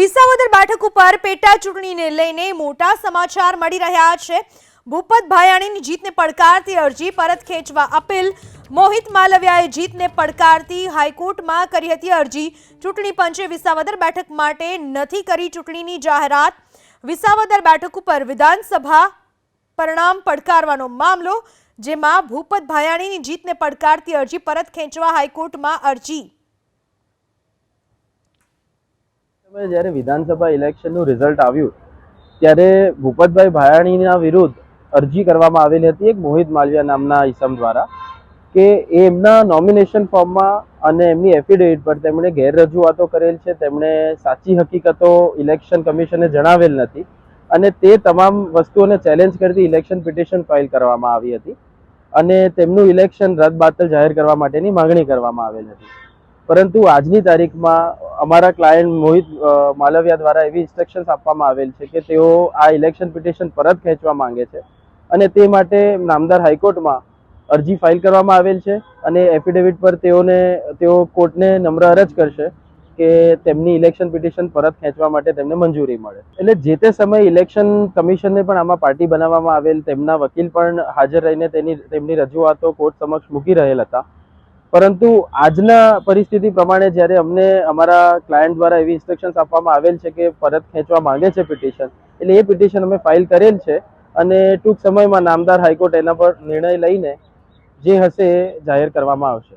વિસાવદર બેઠક ઉપર પેટા ચૂંટણીને લઈને મોટા સમાચાર મળી રહ્યા છે. ભૂપત ભાયાણીની જીતને પડકારતી અરજી પરત ખેંચવા અપીલ. મોહિત માલવિયાએ જીતને પડકારતી હાઈકોર્ટમાં કરી હતી અરજી. ચૂંટણી પંચે વિસાવદર બેઠક માટે નથી કરી ચૂંટણીની જાહેરાત. વિસાવદર બેઠક ઉપર વિધાનસભા પરિણામ પડકારવાનો મામલો, જેમાં ભૂપત ભાયાણીની જીતને પડકારતી અરજી પરત ખેંચવા હાઈકોર્ટમાં અરજી. સમયે જ્યારે વિધાનસભા ઇલેક્શનનું રિઝલ્ટ આવ્યું, ત્યારે ભૂપતભાઈ ભાયાણીના વિરુદ્ધ અરજી કરવામાં આવેલી હતી એક મોહિત માલવિયા નામના ઇસમ દ્વારા, કે એમના નોમિનેશન ફોર્મમાં અને એમની એફિડેવિટ પર તેમણે ગેરરજૂઆતો કરેલ છે. તેમણે સાચી હકીકતો ઇલેક્શન કમિશને જણાવેલ નથી અને તે તમામ વસ્તુઓને ચેલેન્જ કરતી ઇલેક્શન પિટિશન ફાઇલ કરવામાં આવી હતી અને તેમનું ઇલેક્શન રદ બાતલ જાહેર કરવા માટેની માંગણી કરવામાં આવેલ હતી. પરંતુ આજની તારીખમાં અમારા ક્લાયન્ટ મોહિત માલવિયા દ્વારા એવી ઇન્સ્ટ્રક્શન્સ આપવામાં આવેલ છે કે તેઓ આ ઇલેક્શન પિટિશન પરત ખેંચવા માંગે છે અને તે માટે નામદાર હાઈકોર્ટમાં અરજી ફાઇલ કરવામાં આવેલ છે અને એફિડેવિટ પર તેઓને, તેઓ કોર્ટને નમ્ર અરજ કરશે કે તેમની ઇલેક્શન પિટિશન પરત ખેંચવા માટે તેમને મંજૂરી મળે. એટલે જે તે સમયે ઇલેક્શન કમિશનને પણ આમાં પાર્ટી બનાવવામાં આવેલ, તેમના વકીલ પણ હાજર રહીને તેની, તેમની રજૂઆતો કોર્ટ સમક્ષ મૂકી રહેલ હતા. પરંતુ આજના પરિસ્થિતિ પ્રમાણે જ્યારે અમને અમારા ક્લાયન્ટ દ્વારા એવી ઇન્સ્ટ્રક્શન્સ આપવામાં આવેલ છે કે પરત ખેંચવા માંગે છે પિટિશન એટલે એ પિટિશન અમે ફાઇલ કરેલ છે અને ટૂંક સમયમાં નામદાર હાઈકોર્ટ એના પર નિર્ણય લઈને જે હશે એ જાહેર કરવામાં આવશે.